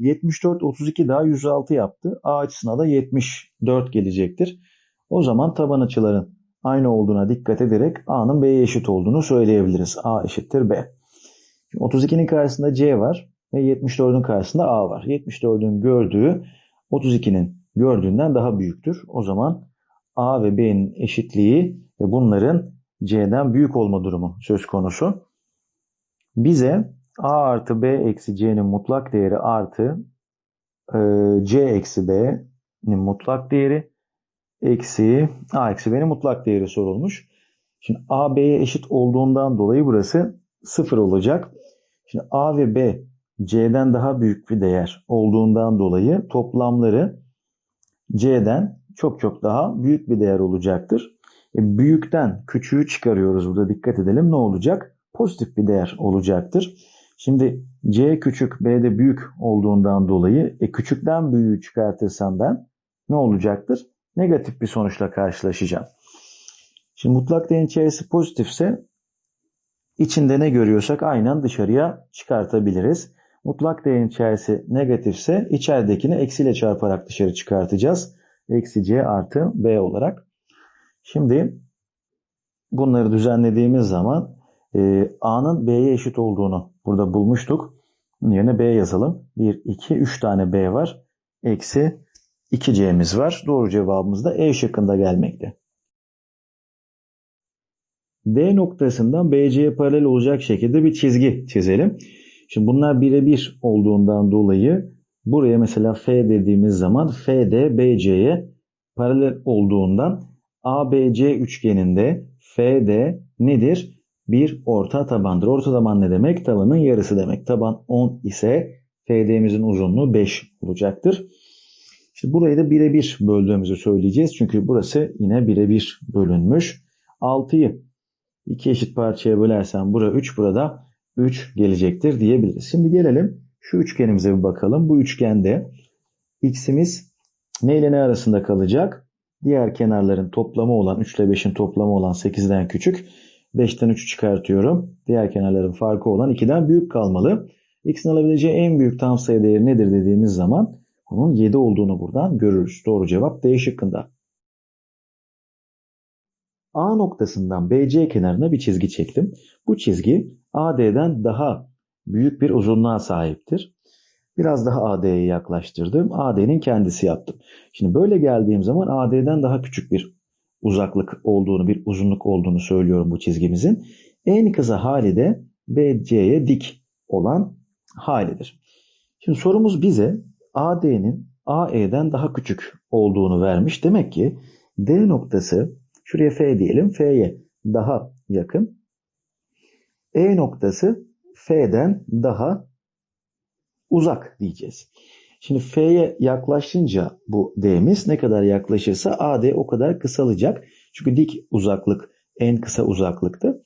74 32 daha 106 yaptı. A açısına da 74 gelecektir. O zaman taban açıların aynı olduğuna dikkat ederek A'nın B'ye eşit olduğunu söyleyebiliriz. A eşittir B. Şimdi 32'nin karşısında C var ve 74'ün karşısında A var. 74'ün gördüğü 32'nin gördüğünden daha büyüktür. O zaman A ve B'nin eşitliği ve bunların C'den büyük olma durumu söz konusu. Bize A artı B eksi C'nin mutlak değeri artı e, C eksi B'nin mutlak değeri eksi A eksi B'nin mutlak değeri sorulmuş. Şimdi A B'ye eşit olduğundan dolayı burası 0 olacak. Şimdi A ve B C'den daha büyük bir değer olduğundan dolayı toplamları C'den çok çok daha büyük bir değer olacaktır. E, büyükten küçüğü çıkarıyoruz burada dikkat edelim ne olacak? Pozitif bir değer olacaktır. Şimdi C küçük B de büyük olduğundan dolayı e, küçükten büyüğü çıkartırsam ben ne olacaktır? Negatif bir sonuçla karşılaşacağım. Şimdi mutlak değerin içerisi pozitifse içinde ne görüyorsak aynen dışarıya çıkartabiliriz. Mutlak değerin içerisi negatifse içeridekini eksiyle çarparak dışarı çıkartacağız. Eksi C artı B olarak. Şimdi bunları düzenlediğimiz zaman e, A'nın B'ye eşit olduğunu burada bulmuştuk. Bunun yerine B yazalım. 1, 2, 3 tane B var. Eksi 2C'miz var. Doğru cevabımız da E şıkkında gelmekte. D noktasından BC'ye paralel olacak şekilde bir çizgi çizelim. Şimdi bunlar birebir olduğundan dolayı buraya mesela F dediğimiz zaman FD BC'ye paralel olduğundan ABC üçgeninde FD nedir? Bir orta tabandır. Orta taban ne demek? Tabanın yarısı demek. Taban 10 ise FD'mizin uzunluğu 5 olacaktır. Şimdi burayı da birebir böldüğümüzü söyleyeceğiz. Çünkü burası yine birebir bölünmüş. 6'yı iki eşit parçaya bölersen bura 3 burada 3 gelecektir diyebiliriz. Şimdi gelelim şu üçgenimize bir bakalım. Bu üçgende x'imiz ne ile ne arasında kalacak? Diğer kenarların toplamı olan 3 ile 5'in toplamı olan 8'den küçük. 5'ten 3'ü çıkartıyorum. Diğer kenarların farkı olan 2'den büyük kalmalı. X'in alabileceği en büyük tam sayı değeri nedir dediğimiz zaman onun 7 olduğunu buradan görürüz. Doğru cevap D şıkkında. A noktasından BC kenarına bir çizgi çektim. Bu çizgi AD'den daha büyük bir uzunluğa sahiptir. Biraz daha AD'ye yaklaştırdım. AD'nin kendisi yaptım. Şimdi böyle geldiğim zaman AD'den daha küçük bir uzaklık olduğunu, bir uzunluk olduğunu söylüyorum bu çizgimizin. En kısa hali de BC'ye dik olan halidir. Şimdi sorumuz bize AD'nin AE'den daha küçük olduğunu vermiş. Demek ki D noktası şuraya F diyelim. F'ye daha yakın. E noktası F'den daha uzak diyeceğiz. Şimdi F'ye yaklaşınca bu D'miz ne kadar yaklaşırsa AD o kadar kısalacak. Çünkü dik uzaklık en kısa uzaklıktı.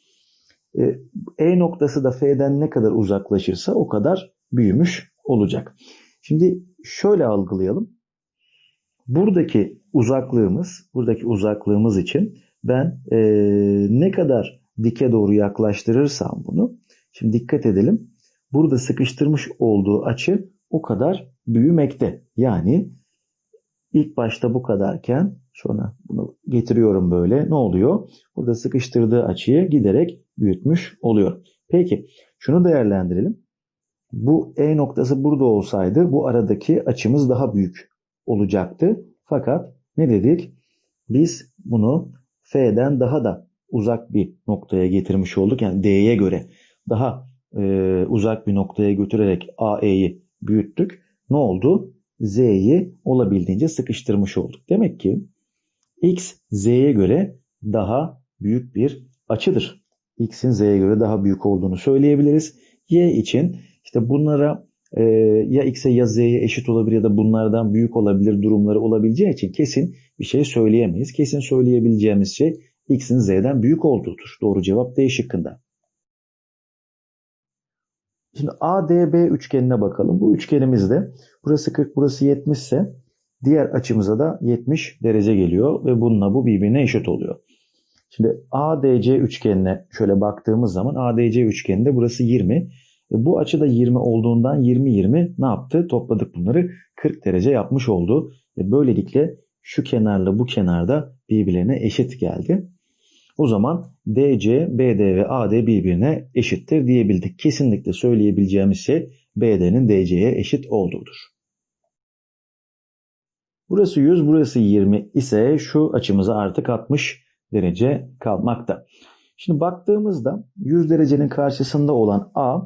E noktası da F'den ne kadar uzaklaşırsa o kadar büyümüş olacak. Şimdi şöyle algılayalım. Buradaki uzaklığımız, buradaki uzaklığımız için ben e, ne kadar dike doğru yaklaştırırsam bunu, şimdi dikkat edelim. Burada sıkıştırmış olduğu açı o kadar büyümekte. Yani ilk başta bu kadarken sonra bunu getiriyorum böyle ne oluyor? Burada sıkıştırdığı açıyı giderek büyütmüş oluyor. Peki şunu değerlendirelim. Bu E noktası burada olsaydı bu aradaki açımız daha büyük olacaktı. Fakat ne dedik? Biz bunu F'den daha da uzak bir noktaya getirmiş olduk. Yani D'ye göre daha e, uzak bir noktaya götürerek AE'yi büyüttük. Ne oldu? Z'yi olabildiğince sıkıştırmış olduk. Demek ki X Z'ye göre daha büyük bir açıdır. X'in Z'ye göre daha büyük olduğunu söyleyebiliriz. Y için işte bunlara e, ya X'e ya Z'ye eşit olabilir ya da bunlardan büyük olabilir durumları olabileceği için kesin bir şey söyleyemeyiz. Kesin söyleyebileceğimiz şey X'in Z'den büyük olduğudur. Doğru cevap D şıkkında. Şimdi ADB üçgenine bakalım. Bu üçgenimizde burası 40 burası 70 ise diğer açımıza da 70 derece geliyor ve bununla bu birbirine eşit oluyor. Şimdi ADC üçgenine şöyle baktığımız zaman ADC üçgeninde burası 20. E, bu açı da 20 olduğundan 20-20 ne yaptı? Topladık bunları 40 derece yapmış oldu. E, böylelikle şu kenarla bu kenarda birbirlerine eşit geldi. O zaman DC, BD ve AD birbirine eşittir diyebildik. Kesinlikle söyleyebileceğimiz şey BD'nin DC'ye eşit olduğudur. Burası 100, burası 20 ise şu açımıza artık 60 derece kalmakta. Şimdi baktığımızda 100 derecenin karşısında olan A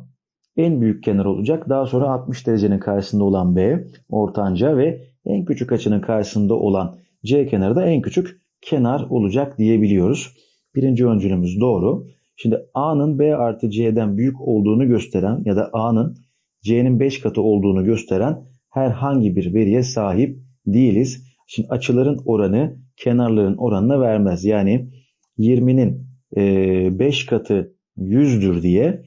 en büyük kenar olacak. Daha sonra 60 derecenin karşısında olan B ortanca ve en küçük açının karşısında olan C kenarı da en küçük kenar olacak diyebiliyoruz. Birinci öncülümüz doğru. Şimdi A'nın B artı C'den büyük olduğunu gösteren ya da A'nın C'nin 5 katı olduğunu gösteren herhangi bir veriye sahip değiliz. Şimdi açıların oranı kenarların oranına vermez. Yani 20'nin 5 katı 100'dür diye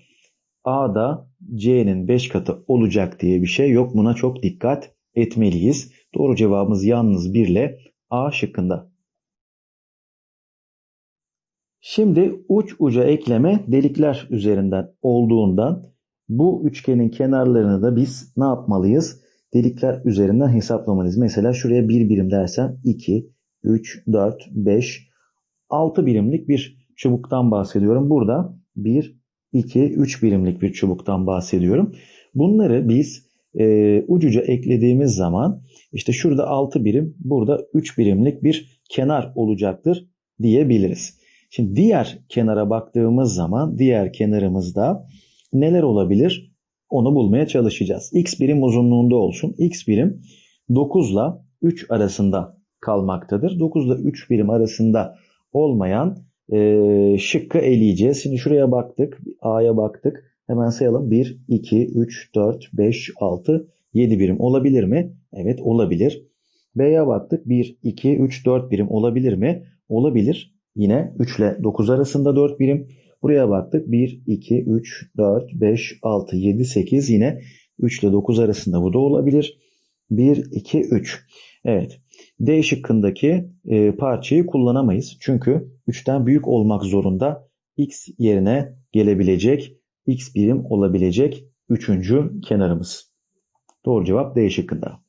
A'da C'nin 5 katı olacak diye bir şey yok. Buna çok dikkat etmeliyiz. Doğru cevabımız yalnız 1 ile A şıkkında. Şimdi uç uca ekleme delikler üzerinden olduğundan bu üçgenin kenarlarını da biz ne yapmalıyız? Delikler üzerinden hesaplamalıyız. Mesela şuraya bir birim dersen 2, 3, 4, 5, 6 birimlik bir çubuktan bahsediyorum. Burada 1, 2, 3 birimlik bir çubuktan bahsediyorum. Bunları biz e, ucuca eklediğimiz zaman işte şurada 6 birim, burada 3 birimlik bir kenar olacaktır diyebiliriz. Şimdi diğer kenara baktığımız zaman diğer kenarımızda neler olabilir? Onu bulmaya çalışacağız. X birim uzunluğunda olsun. X birim 9 ile 3 arasında kalmaktadır. 9 ile 3 birim arasında olmayan e, şıkkı eleyeceğiz. Şimdi şuraya baktık. A'ya baktık. Hemen sayalım. 1, 2, 3, 4, 5, 6, 7 birim olabilir mi? Evet olabilir. B'ye baktık. 1, 2, 3, 4 birim olabilir mi? Olabilir. Yine 3 ile 9 arasında 4 birim. Buraya baktık. 1, 2, 3, 4, 5, 6, 7, 8 yine 3 ile 9 arasında bu da olabilir. 1, 2, 3. Evet. D şıkkındaki e, parçayı kullanamayız. Çünkü 3'ten büyük olmak zorunda x yerine gelebilecek, x birim olabilecek üçüncü kenarımız. Doğru cevap D şıkkında.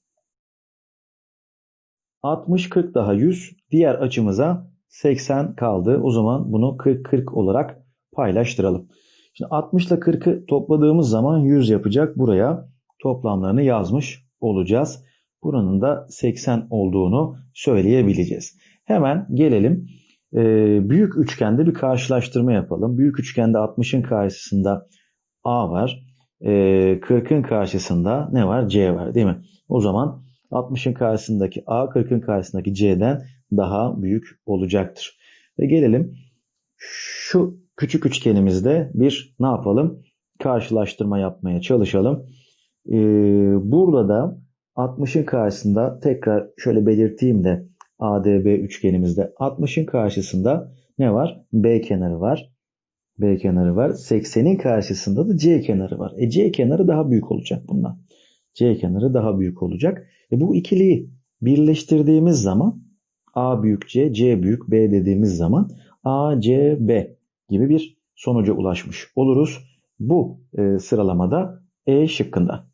60, 40 daha 100. Diğer açımıza 80 kaldı. O zaman bunu 40-40 olarak paylaştıralım. Şimdi 60 ile 40'ı topladığımız zaman 100 yapacak. Buraya toplamlarını yazmış olacağız. Buranın da 80 olduğunu söyleyebileceğiz. Hemen gelelim büyük üçgende bir karşılaştırma yapalım. Büyük üçgende 60'ın karşısında A var. 40'ın karşısında ne var? C var değil mi? O zaman 60'ın karşısındaki A 40'ın karşısındaki C'den daha büyük olacaktır. Ve gelelim şu küçük üçgenimizde bir ne yapalım? Karşılaştırma yapmaya çalışalım. Burada da 60'ın karşısında tekrar şöyle belirteyim de ADB üçgenimizde 60'ın karşısında ne var? B kenarı var. B kenarı var. 80'in karşısında da C kenarı var. E C kenarı daha büyük olacak bundan. C kenarı daha büyük olacak. E bu ikiliyi birleştirdiğimiz zaman A büyük C, C büyük B dediğimiz zaman A, C, B gibi bir sonuca ulaşmış oluruz. Bu e, sıralamada E şıkkında.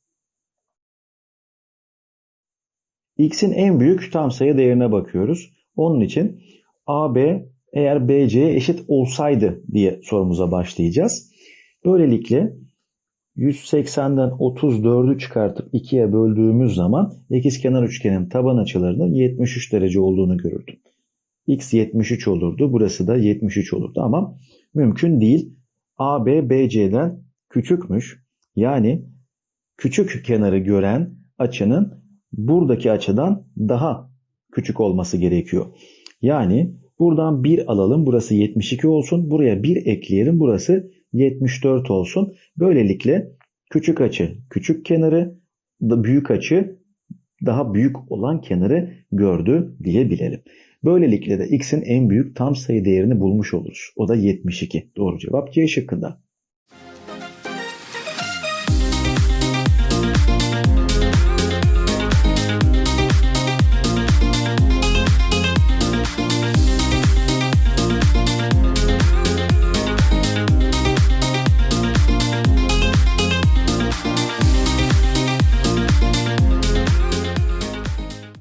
X'in en büyük tam sayı değerine bakıyoruz. Onun için AB eğer BC'ye eşit olsaydı diye sorumuza başlayacağız. Böylelikle 180'den 34'ü çıkartıp 2'ye böldüğümüz zaman ikizkenar üçgenin taban açılarının 73 derece olduğunu görürdüm. X 73 olurdu. Burası da 73 olurdu ama mümkün değil. AB BC'den küçükmüş. Yani küçük kenarı gören açının buradaki açıdan daha küçük olması gerekiyor. Yani buradan 1 alalım. Burası 72 olsun. Buraya 1 ekleyelim. Burası 74 olsun. Böylelikle küçük açı küçük kenarı, büyük açı daha büyük olan kenarı gördü diyebilelim. Böylelikle de x'in en büyük tam sayı değerini bulmuş oluruz. O da 72. Doğru cevap C şıkkında.